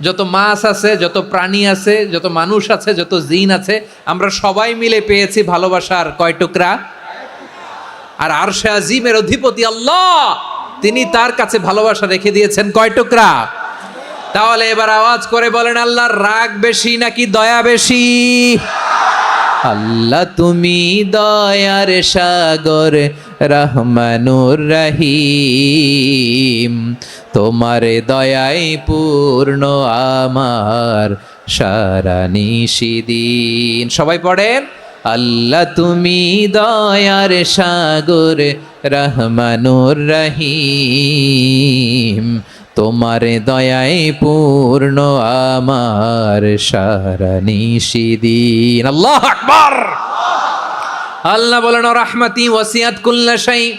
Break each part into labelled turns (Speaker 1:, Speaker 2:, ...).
Speaker 1: যত মাছ আছে, যত প্রাণী আছে, যত মানুষ আছে, যত জিন আছে, আমরা সবাই মিলে পেয়েছি ভালোবাসার কয় টুকরা? আর আরশে আজিমের অধিপতি আল্লাহ, তিনি তার কাছে ভালোবাসা রেখে দিয়েছেন কয় টুকরা? তাহলে এবার আওয়াজ করে বলেন, আল্লাহর রাগ বেশি নাকি দয়া বেশি? আল্লাহ তুমি দয়ার সাগর, রহমানুর রহিম। তোমার দয়াই পূর্ণ আমার সারা নিশিদিন। সবাই পড়েন, আল্লাহ তুমি দয়ার সাগর, রহমানুর রহিম। তোমার দয়াই পূর্ণ আমার সারা নিশিদিন। আল্লাহ আকবার। আল্লাহ বলেন রহমতি ওয়াসিয়াত কুল্লা শাই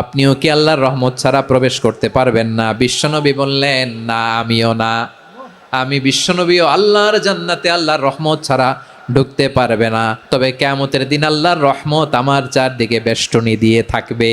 Speaker 1: আপনিও কি আল্লাহর রহমত ছাড়া প্রবেশ করতে পারবেন না? বিশ্বনবী বললেন, না, আমিও না। আমি বিশ্বনবীও আল্লাহর জান্নাতে আল্লাহর রহমত ছাড়া ঢুকতে পারবে না। তবে কেমতের দিন আল্লাহর রহমত আমার চারদিকে বেষ্টনী দিয়ে থাকবে।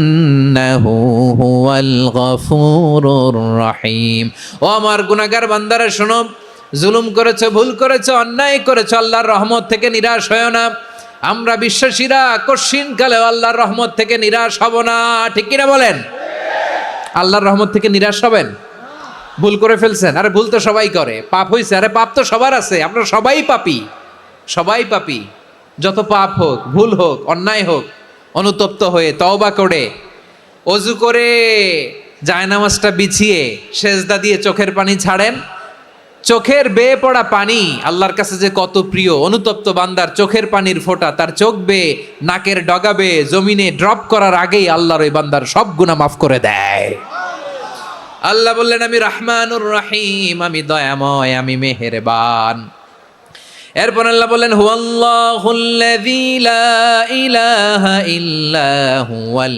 Speaker 1: ইন্নাহু হুয়াল গফুরুর রহিম। ও আমার গুনাহগার বান্দারা, শোনো, জুলুম করেছে, ভুল করেছে, অন্যায় করেছে, আল্লাহর রহমত থেকে নিরাশ হয় না। আমরা বিশ্বাসীরা কশিনকালে আল্লাহর রহমত থেকে নিরাশ হব না, ঠিক কিনা বলেন? আল্লাহর রহমত থেকে নিরাশ হবেন? ভুল করে ফেলছেন? আরে ভুল তো সবাই করে। পাপ হয়েছে আরে পাপ তো সবার আছে, আমরা সবাই পাপি সবাই পাপি। যত পাপ হোক, ভুল হোক, অন্যায় হোক, অনুতপ্ত হয়ে তওবা করে অজু করে জায়নামাজটা বিছিয়ে সেজদা দিয়ে চোখের পানি ছাড়েন। চোখের বেয়ে পড়া পানি আল্লাহর কাছে যে কত প্রিয়, অনুতপ্ত বান্দার চোখের পানির ফোঁটা, তার চোখ বেয়ে, নাকের ডগাবে জমিনে ড্রপ করার আগেই আল্লাহর ওই বান্দার সব গুণা মাফ করে দেয়। আল্লাহ বললেন, আমি রহমানুর রহিম, আমি দয়াময়, আমি মেহেরবান। এরপর আল্লাহ বললেন, হুয়াল্লাহুল্লাযী লা ইলাহা ইল্লা হুয়াল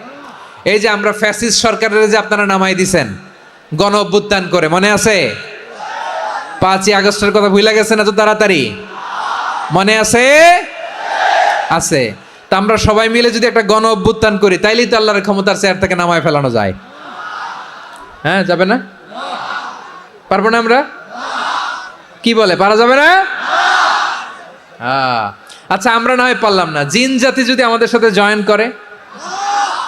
Speaker 1: এই যে আমরা ফ্যাসিস্ট সরকারের যে আপনারা নামাই দিছেন, গণ অভ্যুত্থান করে, মনে আছে? পাঁচই আগস্টের কথা ভুলে গেছে না তো তাড়াতাড়ি? মনে আছে? আছে। তা আমরা সবাই মিলে যদি একটা গণ অভ্যুত্থান করি, তাইলেই তো আল্লাহর ক্ষমতার চেয়ার থেকে নামায় ফেলানো যায়। হ্যাঁ যাবে না? পারব না আমরা? কি বলে, পারা যাবে না? আচ্ছা আমরা না হয় পারলাম না। জিন জাতি যদি আমাদের সাথে জয়েন করে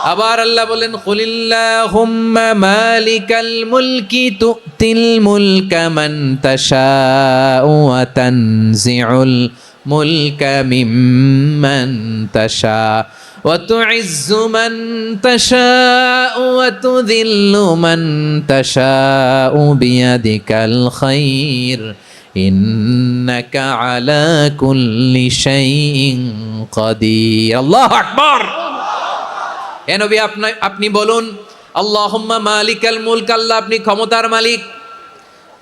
Speaker 1: আবার আল্লাহ বলেন, কুলিল্লাহুম্মা মালিকাল মুলকি তুতিল মুলকা মান তাশাউ ওয়া তানজিউল মুলকা মিম্মান তাশা ওয়া তুইজ্জু মান তাশাউ ওয়া তুযিল্লু মান তাশাউ বিয়াদিকাল খাইর। ইন্নাকা আলা কুল্লি শাইইন কাদির। আল্লাহু আকবার। এ নবী, আপনি বলুন, আল্লাহুম্মা মালিকাল মুলক, আল্লাহ আপনি ক্ষমতার মালিক।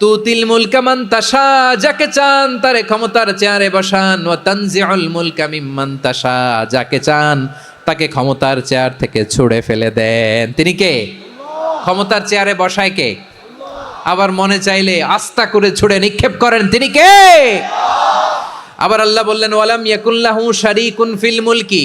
Speaker 1: তুতিল মুলকা মান তাশা, যাকে চান তারে ক্ষমতার চেয়ারে বসান। ওয়া তানজিউল মুলকা মিম্মান তাশা, যাকে চান তাকে ক্ষমতার চেয়ার থেকে ছুঁড়ে ফেলে দেন। তিনি কে? ক্ষমতার চেয়ারে বসায় কে? আবার মনে চাইলে আস্থা করে ছুঁড়ে নিক্ষেপ করেন। তিনি কে? আবার আল্লাহ বললেন, ওয়ালাম ইয়াকুল্লাহু শারিকুন ফিল মুলকি।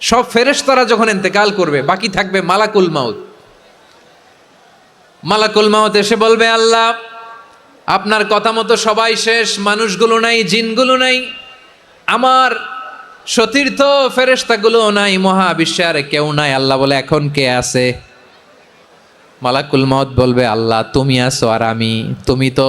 Speaker 1: সব ফেরেশতারা যখন ইন্তেকাল করবে, বাকি থাকবে মালাকুল মাউত। মালাকুল মাউত এসে বলবে, আল্লাহ, আপনার কথা মতো সবাই শেষ, মানুষগুলো নাই, জিনগুলো নাই, আমার সতীর্থ ফেরেশতাগুলো নাই মহাবিশ্বে আর কেউ নাই। আল্লাহ বলে, এখন কে আছে? মালাকুল মত বলবে, আল্লাহ, তুমি আছো আর আমি, তুমি তো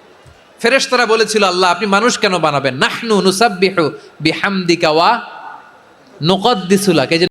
Speaker 1: ফেরেশতারা বলেছিল, আল্লাহ, আপনি মানুষ কেন বানাবেন? নাহনু নুসাব্বিহু বিহামদিকা ওয়া নুকদ্দিসু লাক এই যে